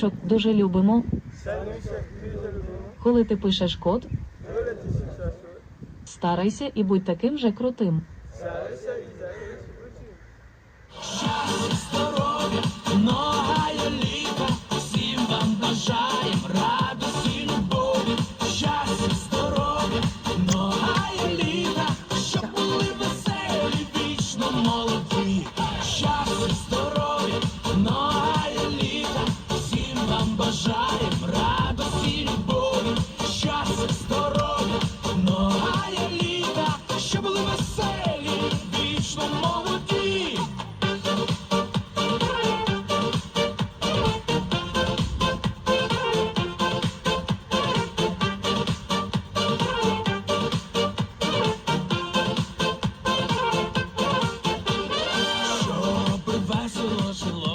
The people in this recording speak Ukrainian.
Що дуже любимо, коли ти пишеш код, старайся і будь таким же крутим. Старайся і захищай крутим. Многая літа, всім вам бажаєм радості, любові, щастя, здоров'я, нога є літа, що були веселі, вічно молоді. Щоби весело жило.